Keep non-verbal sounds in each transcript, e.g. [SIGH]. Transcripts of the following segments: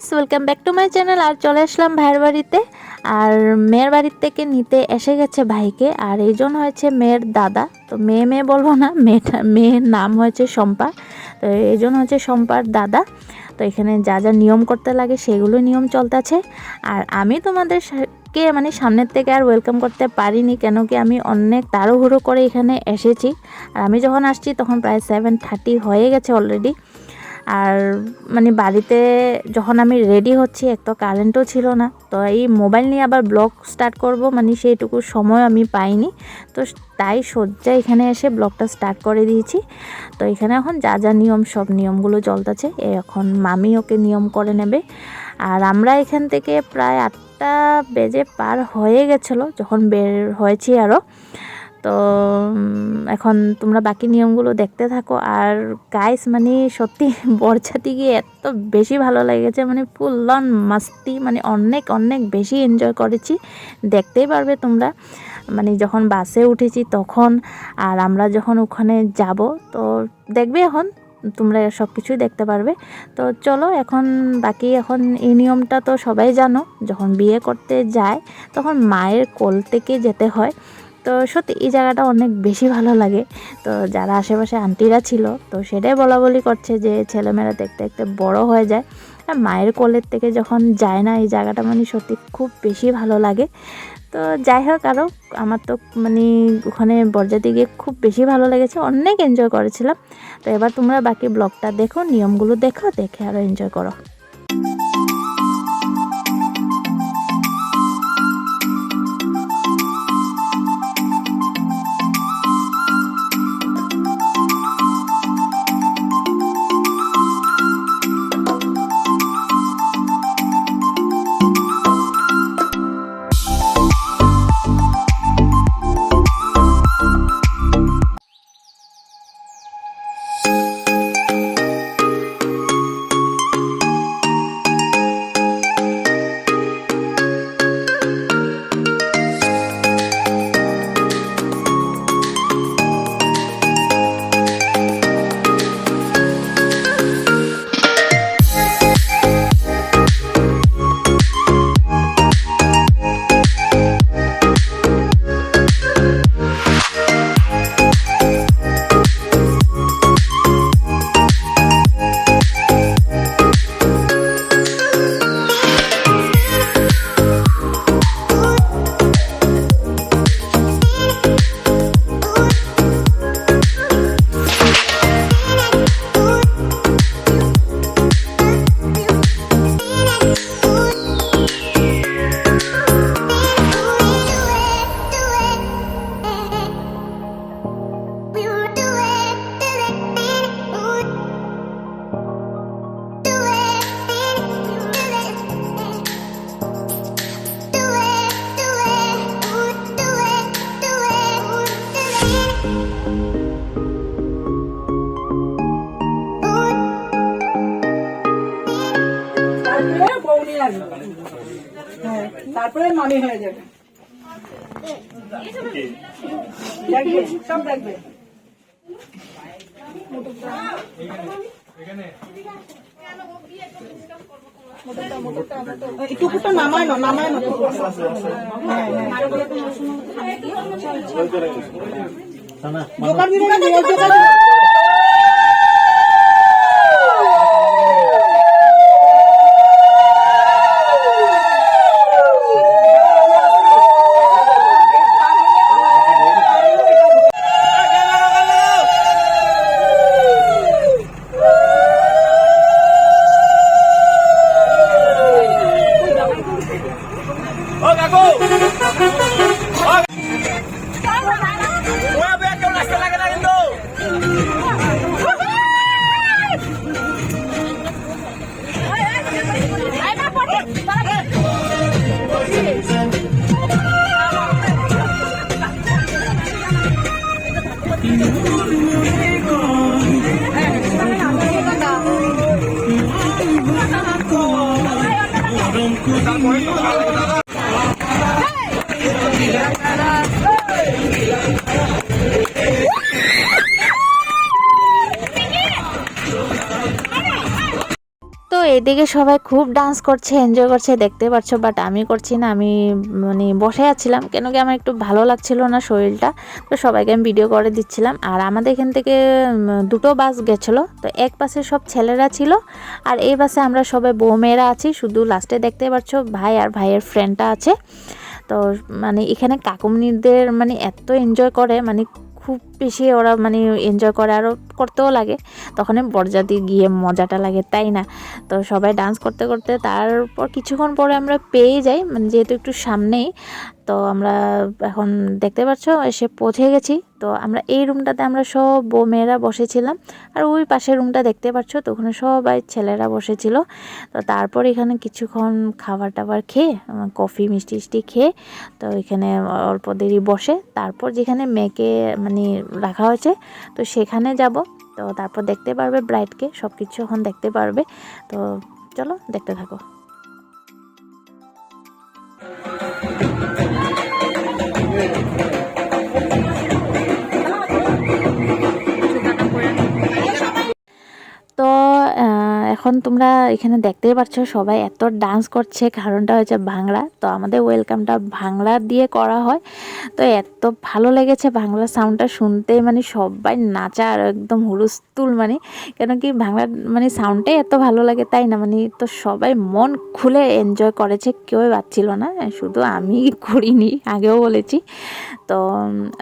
Guys welcome back to my channel আর চলে আসলাম ভাইয়ের বাড়িতে। আর মেয়ের বাড়ির থেকে নিতে এসে গেছে ভাইকে। আর এই জন্য হয়েছে মেয়ের দাদা। তো মেয়ে মেয়ে বলব না, মেয়েটা, মেয়ের নাম হয়েছে শম্পা। তো এই জন্য হচ্ছে শম্পার দাদা। তো এখানে যা যা নিয়ম করতে লাগে সেগুলো নিয়ম চলতেছে। আর আমি তোমাদের কে মানে সামনের থেকে আর ওয়েলকাম করতে পারিনি, কেন কি আমি অনেক তাড়াহুড়ো করে এখানে এসেছি। আর আমি যখন আসছি তখন প্রায় সেভেন থার্টি হয়ে গেছে অলরেডি আর মানে বাড়িতে যখন আমি রেডি হচ্ছি, এক তো কারেন্টও ছিল না, তো এই মোবাইল নিয়ে আবার ব্লগ স্টার্ট করব মানে সেইটুকু সময় আমি পাইনি। তো তাই সজ্জা এখানে এসে ব্লগটা স্টার্ট করে দিয়েছি। তো এখানে এখন যা যা নিয়ম, সব নিয়মগুলো চলতেছে এখন মামি ওকে নিয়ম করে নেবে। আর আমরা এখান থেকে প্রায় আটটা বেজে পার হয়ে গেছিল, যখন বের হয়েছি আরও তো এখন তোমরা বাকি নিয়মগুলো দেখতে থাকো। আর গাইস মানে সত্যি [LAUGHS] বরছাতি গিয়ে এত বেশি ভালো লেগেছে মানে ফুল মাস্তি মানে অনেক অনেক বেশি এনজয় করেছি। দেখতেই পারবে তোমরা। মানে যখন বাসে উঠেছি তখন, আর আমরা যখন ওখানে যাব, তো দেখবে এখন, তোমরা সব কিছুই দেখতে পারবে। তো চলো, এখন বাকি এখন এই নিয়মটা তো সবাই জানো, যখন বিয়ে করতে যায়, তখন মায়ের কোল থেকে যেতে হয়। তো সত্যি এই জায়গাটা অনেক বেশি ভালো লাগে। তো যারা আশেপাশে আন্টিরা ছিল, তো সেটাই বলা বলি করছে যে ছেলেমেয়েরা দেখতে দেখতে বড় হয়ে যায়। মায়ের কোলের থেকে যখন যায় না, এই জায়গাটা মানে সত্যি খুব বেশি ভালো লাগে। তো যাই হোক আরও আমার তো মানে ওখানে বরযাত্রী গিয়ে খুব বেশি ভালো লেগেছে, অনেক এনজয় করেছিলাম। তো এবার তোমরা বাকি ব্লগটা দেখো, নিয়মগুলো দেখো, দেখে আরও এনজয় করো। তারপরে বৌনি আসবে। হ্যাঁ তারপরে মামি হয়ে যাবে। দেখবে সব দেখবে। টুকুটা নামায় না নামায় না দোকান দিবে এদিকে সবাই খুব ডান্স করছে এনজয় করছে, দেখতে পাচ্ছ বাট আমি করছি না, আমি মানে বসে আছিলাম, কেন কি আমার একটু ভালো লাগছিল না শরীরটা, তো সবাইকে আমি ভিডিও করে দিচ্ছিলাম। আর আমাদের এখান থেকে দুটো বাস গেছিল, তো এক বাসে সব ছেলেরা ছিল, আর এই বাসে আমরা সবাই বউ মেয়েরা আছি, শুধু লাস্টে দেখতে পাচ্ছ ভাই আর ভাইয়ের ফ্রেন্ডটা আছে। তো মানে এখানে কাকুমনিদের মানে এত এনজয় করে মানে খুব বেশি ওরা মানে এনজয় করে আরও করতেও লাগে। তখন বরজাতি গিয়ে মজাটা লাগে, তাই না? তো সবাই ডান্স করতে করতে তারপর কিছুক্ষণ পরে আমরা পেয়ে যাই মানে যেহেতু একটু সামনেই, তো আমরা এখন দেখতে পাচ্ছ, এসে পৌঁছে গেছি। তো আমরা এই রুমটাতে আমরা সব মেয়েরা বসেছিলাম। আর ওই পাশের রুমটা দেখতে পাচ্ছ তো, ওখানে সবাই ছেলেরা বসেছিল। তো তারপর এখানে কিছুক্ষণ খাবার টাবার খেয়ে কফি মিষ্টি মিষ্টি খেয়ে, তো এখানে অল্প দেরি বসে, তারপর যেখানে মেয়েকে মানে রাখা হয়েছে, তো সেখানে যাব। তো তারপর দেখতে পারবে ব্রাইডকে সব কিছু এখন দেখতে পারবে। তো চলো, দেখতে থাকো। এখন তোমরা এখানে দেখতেই পাচ্ছ সবাই এত ডান্স করছে। কারণটা হচ্ছে ভাংড়া তো আমাদের ওয়েলকামটা ভাংড়া দিয়ে করা হয়। তো এত ভালো লেগেছে বাংলা সাউন্ডটা শুনতে। মানে সবাই নাচা আর একদম হুলস্থুল মানে। কেন কি বাংলা মানে সাউন্ডটাই এত ভালো লাগে তাই না? মানে তো সবাই মন খুলে এনজয় করেছে। কেউই পাচ্ছিল না। শুধু আমি করিনি, আগেও বলেছি। তো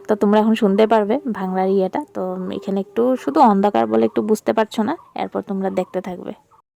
তো তোমরা এখন শুনতে পারবে বাংলার ইয়েটা। তো এখানে একটু শুধু অন্ধকার বলে একটু বুঝতে পারছ না? এরপর তোমরা দেখতে থাকবে।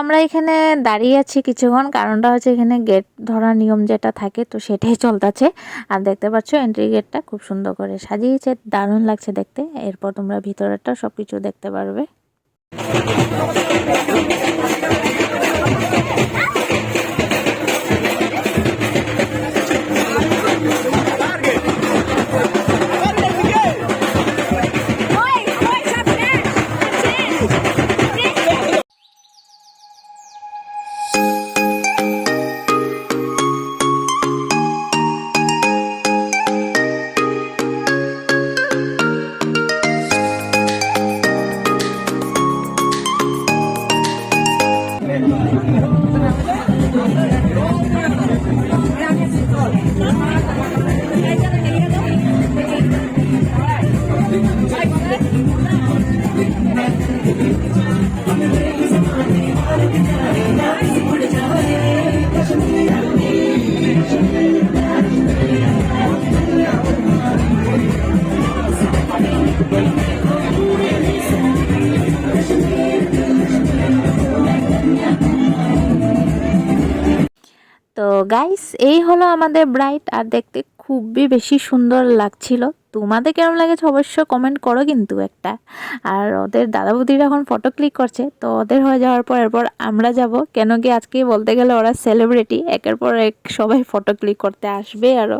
আমরা এখানে দাঁড়িয়ে আছি কিছুক্ষণ। কারণটা হচ্ছে এখানে গেট ধরার নিয়ম যেটা থাকে, তো সেটাই চলতেছে। আর দেখতে পাচ্ছ এন্ট্রি গেটটা খুব সুন্দর করে সাজিয়েছে। দারুণ লাগছে দেখতে। এরপর তোমরা ভিতরেরটা সব কিছু দেখতে পারবে। গাইস এই হলো আমাদের ব্রাইট আর দেখতে খুবই বেশি সুন্দর লাগছিল। তোমাদের কেমন লাগেছে অবশ্যই কমেন্ট করো কিন্তু একটা। আর ওদের দাদা বৌদিরা এখন ফটো ক্লিক করছে, তো ওদের হয়ে যাওয়ার পর এরপর আমরা যাব। কেন কি আজকে বলতে গেলে ওরা সেলিব্রিটি একের পর এক সবাই ফটো ক্লিক করতে আসবে আরও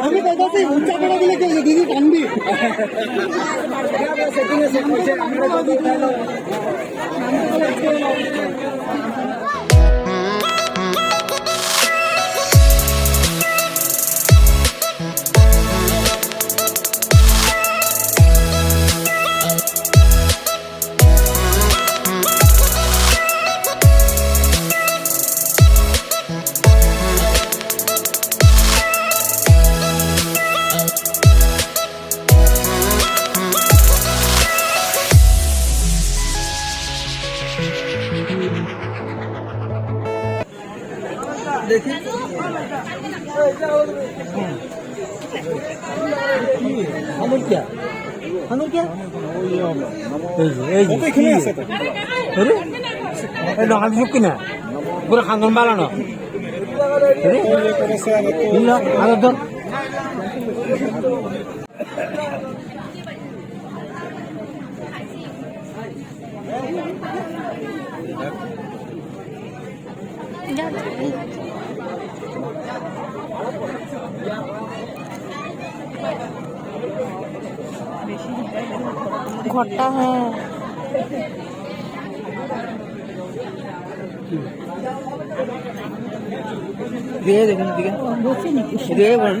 আমি বলতেছি উচ্চা করে দিলে কি হয়েছে? দিদি কানবি [LAUGHS] সেটিংয়ে এখানে আছে তো। এই চুপ কিনা? পুরো খান্দন বালানো আরও ধর। ঘরটা হ্যাঁ। দিয়ে দেখুন দিকে দিয়ে বলুন।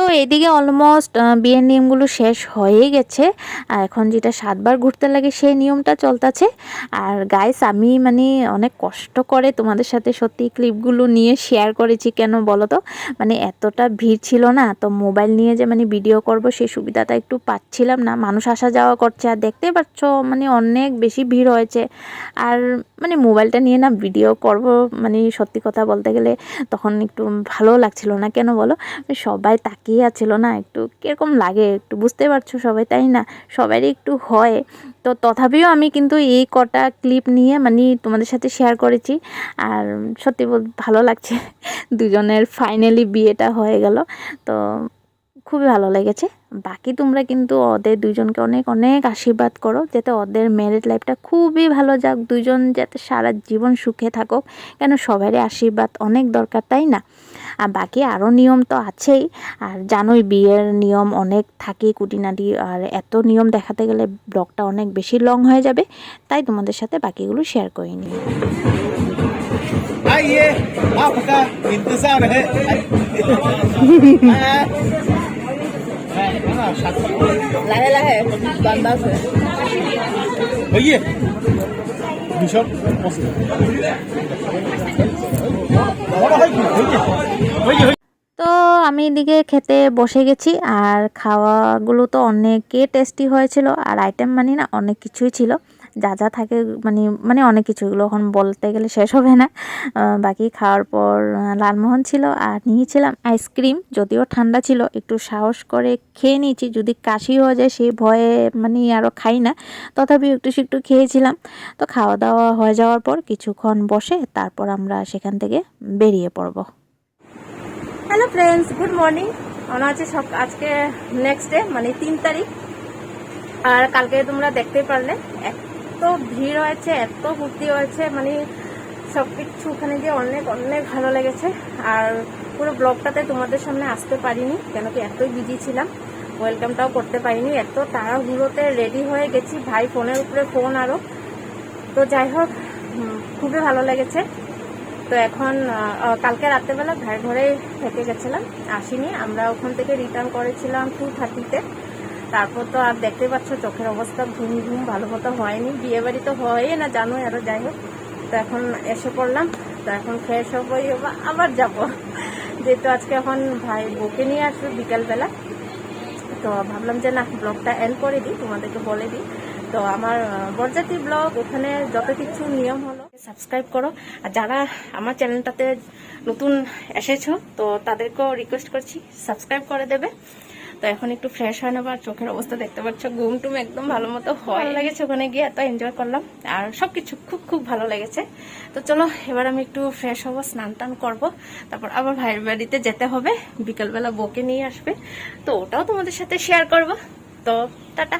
এদিকে অলমোস্ট বিয়ের নিয়মগুলো শেষ হয়ে গেছে। আর এখন যেটা সাতবার ঘুরতে লাগে সেই নিয়মটা চলতেছে। আর গাইস আমি মানে অনেক কষ্ট করে তোমাদের সাথে সত্যি ক্লিপগুলো নিয়ে শেয়ার করেছি, কেন বলো তো মানে এতটা ভিড় ছিল না, তো মোবাইল নিয়ে যে মানে ভিডিও করব সেই সুবিধাটা একটু পাচ্ছিলাম না। মানুষ আসা যাওয়া করছে, আর দেখতে পাচ্ছ মানে অনেক বেশি ভিড় হয়েছে। আর মানে মোবাইলটা নিয়ে না ভিডিও করব মানে সত্যি কথা বলতে গেলে তখন একটু ভালো লাগছিল না, কেন বলো? সবাই তাকিয়ে আছিল না, একটু কীরকম লাগে, একটু বুঝতে পারছ সবাই, তাই না? সবারই একটু হয়। তো তথাপিও আমি কিন্তু এই কটা ক্লিপ নিয়ে মানে তোমাদের সাথে শেয়ার করেছি। আর সত্যি ভালো লাগছে। [LAUGHS] দুজনের ফাইনালি বিয়েটা হয়ে গেল। তো খুবই ভালো লেগেছে। বাকি তোমরা কিন্তু ওদের দুজনকে অনেক অনেক আশীর্বাদ করো, যাতে ওদের ম্যারেড লাইফটা খুবই ভালো যাক। দুজন যাতে সারা জীবন সুখে থাকুক। কেন সবারই আশীর্বাদ অনেক দরকার, তাই না? আর বাকি আরও নিয়ম তো আছেই আর জানোই বিয়ের নিয়ম অনেক থাকে কুটিনাটি আর এত নিয়ম দেখাতে গেলে ব্লগটা অনেক বেশি লং হয়ে যাবে তাই তোমাদের সাথে বাকিগুলো শেয়ার করে নিই आइए आपका इंतजार है লাহে লাহে বান্দা আছে भैया বিশাল তো আমি এদিকে খেতে বসে গেছি, আর খাওয়াগুলো তো অনেকে টেস্টি হয়েছিল, আর আইটেম মানে না অনেক কিছুই ছিল। যা যা থাকে মানে মানে অনেক কিছু। এগুলো এখন বলতে গেলে শেষ হবে না। বাকি খাওয়ার পর লালমোহন ছিল, আর নিয়েছিলাম আইসক্রিম। যদিও ঠান্ডা ছিল, একটু সাহস করে খেয়ে নিয়েছি। যদি কাশি হয়ে যায় সেই ভয়ে মানে আরও খাই না। তথাপি একটু একটু খেয়েছিলাম। তো খাওয়া দাওয়া হয়ে যাওয়ার পর কিছুক্ষণ বসে তারপর আমরা সেখান থেকে বেরিয়ে পড়ব। হ্যালো ফ্রেন্ডস গুড মর্নিং আমরা হচ্ছে সব, আজকে নেক্সট ডে মানে তিন তারিখ। আর কালকে তোমরা দেখতেই পারলে এত ভিড় হয়েছে, এত ভর্তি হয়েছে মানে সব কিছু ওখানে গিয়ে অনেক অনেক ভালো লেগেছে। আর পুরো ব্লগটাতে তোমাদের সামনে আসতে পারিনি, কেন কি এতই বিজি ছিলাম। ওয়েলকামটাও করতে পারিনি, এত তাড়াহুড়োতে রেডি হয়ে গেছি, ভাই ফোনের উপরে ফোন আরও তো যাই হোক খুবই ভালো লেগেছে। তো এখন কালকে রাত্রেবেলা ভাইয়ের ঘরে থেকে গেছিলাম, আসিনি। আমরা ওখান থেকে রিটার্ন করেছিলাম টু থার্টিতে তারপর তো আর দেখতে পাচ্ছ, চোখের অবস্থা ঘুম ঘুম, ভালো মতো হয়নি। বিয়ে বাড়ি তো হয় না জানো আরও যাই হোক। তো এখন এসে পড়লাম, তো এখন ফ্রেশ এবার আবার যাব। যেহেতু আজকে এখন ভাই বউকে নিয়ে আসবে বিকালবেলা, তো ভাবলাম যে না ব্লগটা এন্ড করে দিই, তোমাদেরকে বলে দিই। তো আমার বরজাতি ব্লগ ওখানে যত কিছু নিয়ম হলো সাবস্ক্রাইব করো। আর যারা আমার চ্যানেলটাতে নতুন এসেছ, তো তাদেরকেও রিকোয়েস্ট করছি সাবস্ক্রাইব করে দেবে। তো এখন একটু ফ্রেশ হয় না বা চোখের অবস্থা দেখতে পাচ্ছ, ঘুম টুম একদম ভালো মতো ভালো লেগেছে ওখানে গিয়ে, এত এনজয় করলাম। আর সবকিছু খুব খুব ভালো লেগেছে। তো চলো, এবার আমি একটু ফ্রেশ হব, স্নান টান করব। তারপর আবার ভাইয়ের বাড়িতে যেতে হবে, বিকেলবেলা বকে নিয়ে আসবে। তো ওটাও তোমাদের সাথে শেয়ার করব। তো টাটা।